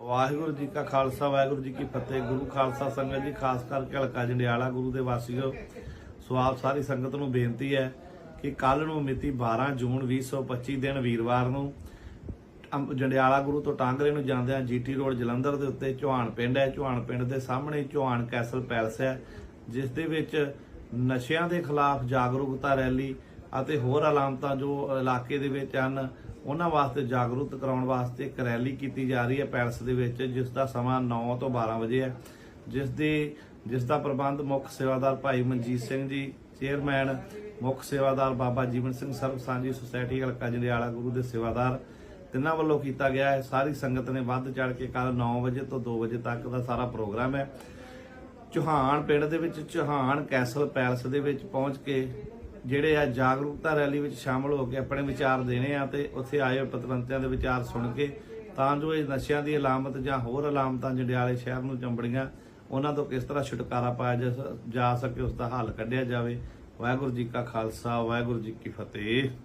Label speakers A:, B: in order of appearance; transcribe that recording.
A: ਵਾਹਿਗੁਰੂ ਜੀ ਕਾ ਖਾਲਸਾ, ਵਾਹਿਗੁਰੂ ਜੀ ਕੀ ਫਤਿਹ। ਗੁਰੂ ਖਾਲਸਾ ਸੰਗਤ ਜੀ, ਖਾਸ ਕਰਕੇ ਹਲਕਾ ਜੰਡਿਆਲਾ ਗੁਰੂ ਦੇ ਵਾਸੀਓ, ਸੋ ਆਪ ਸਾਰੀ ਸੰਗਤ ਨੂੰ ਬੇਨਤੀ ਹੈ ਕਿ ਕੱਲ ਨੂੰ ਮਿਤੀ 12 ਜੂਨ 2025 ਦਿਨ ਵੀਰਵਾਰ ਨੂੰ ਅੰਬ- ਜੰਡਿਆਲਾ ਗੁਰੂ ਤੋਂ ਟਾਂਗਰੇ ਨੂੰ ਜਾਂਦਿਆਂ ਜੀਟੀ ਰੋਡ ਜਲੰਧਰ ਦੇ ਉੱਤੇ ਚੌਹਾਨ ਪਿੰਡ ਹੈ। ਚੌਹਾਨ ਪਿੰਡ ਦੇ ਸਾਹਮਣੇ ਚੌਹਾਨ ਕੈਸਲ ਪੈਲਸ ਹੈ, ਜਿਸ ਦੇ ਵਿੱਚ ਨਸ਼ਿਆਂ ਦੇ ਖਿਲਾਫ ਜਾਗਰੂਕਤਾ ਰੈਲੀ ਅਤੇ ਹੋਰ ਅਲਾਮਤਾਂ ਜੋ ਇਲਾਕੇ ਦੇ ਵਿੱਚ ਹਨ, ਉਹਨਾਂ ਵਾਸਤੇ ਜਾਗਰੂਕ ਕਰਾਉਣ ਵਾਸਤੇ ਇੱਕ ਰੈਲੀ ਕੀਤੀ ਜਾ ਰਹੀ ਹੈ ਪੈਲਸ ਦੇ ਵਿੱਚ, ਜਿਸ ਦਾ ਸਮਾਂ 9 ਤੋਂ 12 ਵਜੇ ਹੈ। ਜਿਸ ਦੇ, ਜਿਸ ਦਾ ਪ੍ਰਬੰਧ ਮੁੱਖ ਸੇਵਾਦਾਰ ਭਾਈ ਮਨਜੀਤ ਸਿੰਘ ਜੀ, ਚੇਅਰਮੈਨ ਮੁੱਖ ਸੇਵਾਦਾਰ ਬਾਬਾ ਜੀਵਨ ਸਿੰਘ ਸਰਬ ਸਾਂਝੀ ਸੁਸਾਇਟੀ ਹਲਕਾ ਜੰਡਿਆਲਾ ਗੁਰੂ ਦੇ ਸੇਵਾਦਾਰ। ਤਿੰਨਾਂ ਵੱਲੋਂ ਕੀਤਾ ਗਿਆ ਹੈ। ਸਾਰੀ ਸੰਗਤ ਨੇ ਵੱਧ ਚੜ ਕੇ ਕੱਲ 9 ਵਜੇ ਤੋਂ 2 ਵਜੇ ਤੱਕ ਦਾ ਸਾਰਾ ਪ੍ਰੋਗਰਾਮ ਹੈ। ਚੌਹਾਨ ਪਿੰਡ ਦੇ ਵਿੱਚ ਚੌਹਾਨ ਕੈਸਲ ਪੈਲਸ ਦੇ ਵਿੱਚ ਪਹੁੰਚ ਕੇ ਜਿਹੜੇ ਆ ਜਾਗਰੂਕਤਾ ਰੈਲੀ ਵਿੱਚ ਸ਼ਾਮਲ ਹੋ ਕੇ ਆਪਣੇ ਵਿਚਾਰ ਦੇਣੇ ਆ ਤੇ ਉੱਥੇ ਆਏ ਹੋਏ ਪਤਵੰਤਿਆਂ ਦੇ ਵਿਚਾਰ ਸੁਣ ਕੇ ਤਾਂ ਜੋ ਇਹ ਨਸ਼ਿਆਂ ਦੀ ਅਲਾਮਤ ਜਾਂ ਹੋਰ ਅਲਾਮਤਾਂ ਜੰਡਿਆਲੇ ਸ਼ਹਿਰ ਨੂੰ ਚੰਬੜੀਆਂ, ਉਹਨਾਂ ਤੋਂ ਕਿਸ ਤਰ੍ਹਾਂ ਛੁਟਕਾਰਾ ਪਾਇਆ ਜਾ ਜਾ ਸਕੇ, ਉਸ ਦਾ ਹੱਲ ਕੱਢਿਆ ਜਾਵੇ। ਵਾਹਿਗੁਰੂ ਜੀ ਕਾ ਖਾਲਸਾ, ਵਾਹਿਗੁਰੂ ਜੀ ਕੀ ਫਤਿਹ।